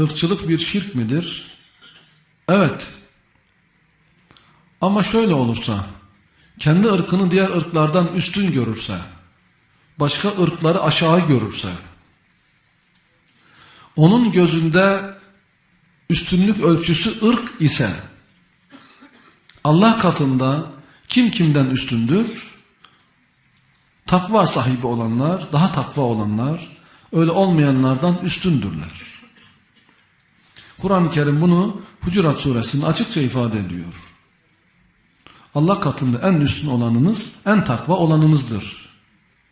ırkçılık bir şirk midir? Evet. Ama şöyle olursa, kendi ırkını diğer ırklardan üstün görürse, başka ırkları aşağı görürse, onun gözünde üstünlük ölçüsü ırk ise, Allah katında kim kimden üstündür? Takva sahibi olanlar, daha takva olanlar, öyle olmayanlardan üstündürler. Kur'an-ı Kerim bunu Hucurat suresinde açıkça ifade ediyor. Allah katında en üstün olanınız, en takva olanınızdır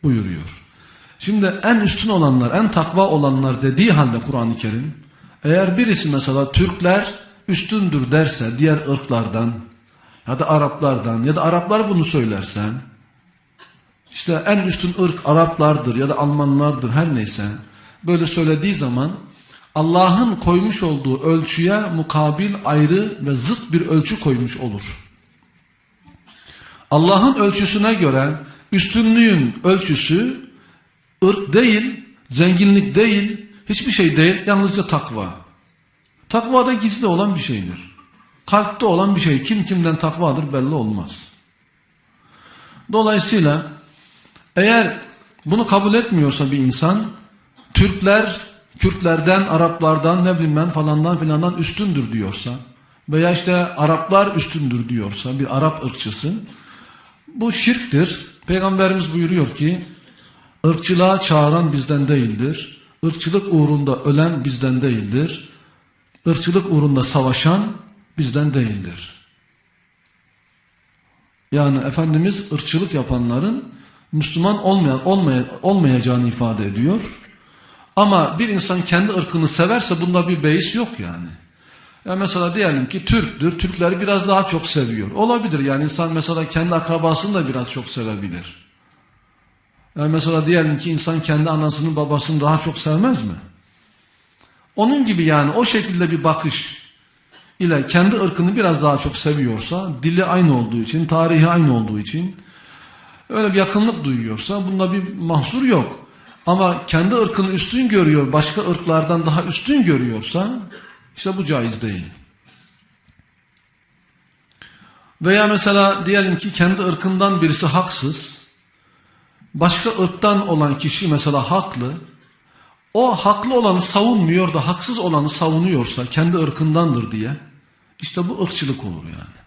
buyuruyor. Şimdi en üstün olanlar, en takva olanlar dediği halde Kur'an-ı Kerim, eğer birisi mesela Türkler üstündür derse diğer ırklardan ya da Araplardan ya da Araplar bunu söylerse, işte en üstün ırk Araplardır ya da Almanlardır her neyse, böyle söylediği zaman Allah'ın koymuş olduğu ölçüye mukabil ayrı ve zıt bir ölçü koymuş olur. Allah'ın ölçüsüne göre üstünlüğün ölçüsü ırk değil, zenginlik değil, hiçbir şey değil, yalnızca takva. Takva da gizli olan bir şeydir. Kalpte olan bir şey, kim kimden takvadır belli olmaz. Dolayısıyla eğer bunu kabul etmiyorsa bir insan, Türkler, Kürtlerden, Araplardan, ne bileyim ben falandan filandan üstündür diyorsa veya işte Araplar üstündür diyorsa bir Arap ırkçısı, bu şirktir. Peygamberimiz buyuruyor ki, ırkçılığa çağıran bizden değildir. Irkçılık uğrunda ölen bizden değildir. Irkçılık uğrunda savaşan bizden değildir. Yani Efendimiz ırkçılık yapanların Müslüman olmayan, olmaya, olmayacağını ifade ediyor. Ama bir insan kendi ırkını severse bunda bir beis yok yani. Ya mesela diyelim ki Türktür, Türkleri biraz daha çok seviyor. Olabilir yani insan mesela kendi akrabasını da biraz çok sevebilir. Yani mesela diyelim ki insan kendi anasını babasını daha çok sevmez mi? Onun gibi yani o şekilde bir bakış ile kendi ırkını biraz daha çok seviyorsa, dili aynı olduğu için, tarihi aynı olduğu için öyle bir yakınlık duyuyorsa bunda bir mahsur yok. Ama kendi ırkını üstün görüyor, başka ırklardan daha üstün görüyorsa işte bu caiz değil. Veya mesela diyelim ki kendi ırkından birisi haksız, başka ırktan olan kişi mesela haklı, o haklı olanı savunmuyor da haksız olanı savunuyorsa kendi ırkındandır diye, işte bu ırkçılık olur yani.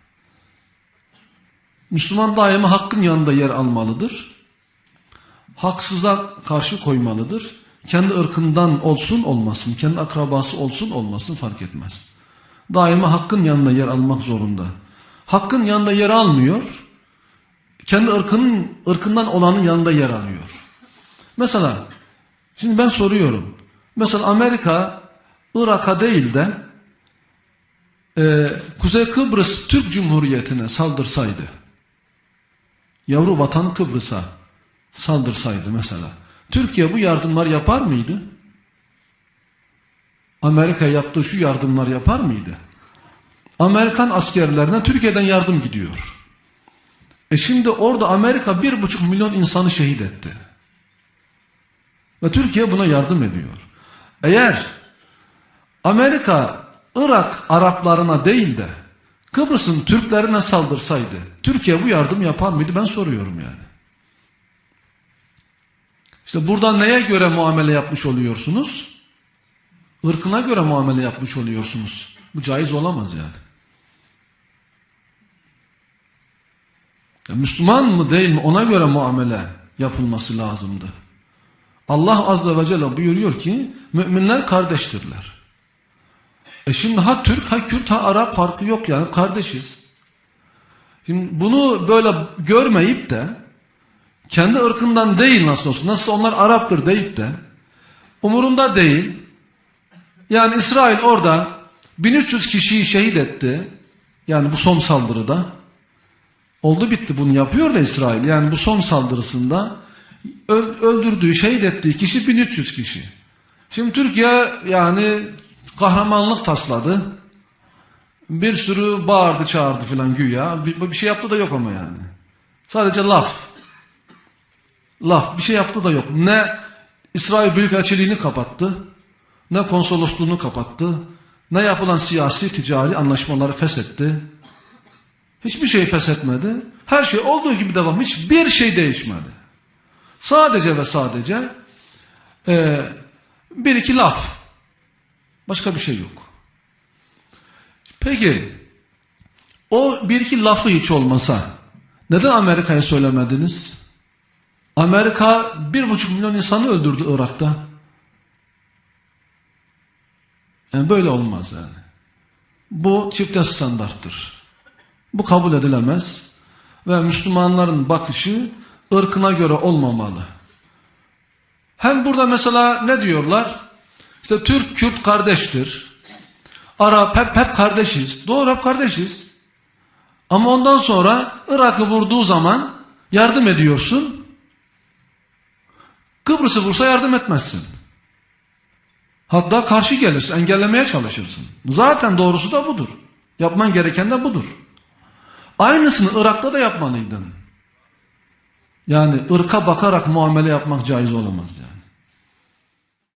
Müslüman daima hakkın yanında yer almalıdır. Haksıza karşı koymalıdır. Kendi ırkından olsun olmasın, kendi akrabası olsun olmasın fark etmez. Daima hakkın yanında yer almak zorunda. Hakkın yanında yer almıyor, kendi ırkının ırkından olanın yanında yer alıyor. Mesela, şimdi ben soruyorum. Mesela Amerika, Irak'a değil de e, Kuzey Kıbrıs Türk Cumhuriyeti'ne saldırsaydı, yavru vatan Kıbrıs'a saldırsaydı mesela, Türkiye bu yardımlar yapar mıydı? Amerika yaptığı şu yardımlar yapar mıydı? Amerikan askerlerine Türkiye'den yardım gidiyor. E şimdi orada Amerika bir buçuk milyon insanı şehit etti. Ve Türkiye buna yardım ediyor. Eğer Amerika Irak Araplarına değil de Kıbrıs'ın Türklerine saldırsaydı Türkiye bu yardım yapar mıydı ben soruyorum yani. İşte burada neye göre muamele yapmış oluyorsunuz? Irkına göre muamele yapmış oluyorsunuz. Bu caiz olamaz yani. Ya Müslüman mı değil mi ona göre muamele yapılması lazımdı. Allah Azze ve Celle buyuruyor ki müminler kardeştirler. E şimdi ha Türk ha Kürt ha Arap farkı yok yani kardeşiz. Şimdi bunu böyle görmeyip de kendi ırkından değil nasıl olsun nasıl onlar Arap'tır deyip de umurunda değil. Yani İsrail orada 1300 kişiyi şehit etti. Yani bu son saldırıda. Oldu bitti bunu yapıyor da İsrail. Yani bu son saldırısında öldürdüğü şehit ettiği kişi 1300 kişi. Şimdi Türkiye yani kahramanlık tasladı. Bir sürü bağırdı çağırdı filan güya. Bir, bir şey yaptı da yok ama yani. Sadece laf laf bir şey yaptı da yok. Ne İsrail Büyükelçiliğini kapattı. ne konsolosluğunu kapattı, ne yapılan siyasi ticari anlaşmaları feshetti. Hiçbir şey feshetmedi. Her şey olduğu gibi devam. Hiçbir şey değişmedi. Sadece ve sadece e, bir iki laf. Başka bir şey yok. Peki o bir iki lafı hiç olmasa neden Amerika'ya söylemediniz? Amerika bir buçuk milyon insanı öldürdü Irak'ta. Yani böyle olmaz yani. Bu çifte standarttır. Bu kabul edilemez. Ve Müslümanların bakışı ırkına göre olmamalı. Hem burada mesela ne diyorlar? İşte Türk, Kürt kardeştir. Arap hep, hep kardeşiz. Doğru hep kardeşiz. Ama ondan sonra Irak'ı vurduğu zaman yardım ediyorsun. Kıbrıs'ı vursa yardım etmezsin. Hatta karşı gelirsin, engellemeye çalışırsın. Zaten doğrusu da budur. Yapman gereken de budur. Aynısını Irak'ta da yapmalıydın. Yani ırka bakarak muamele yapmak caiz olamaz yani.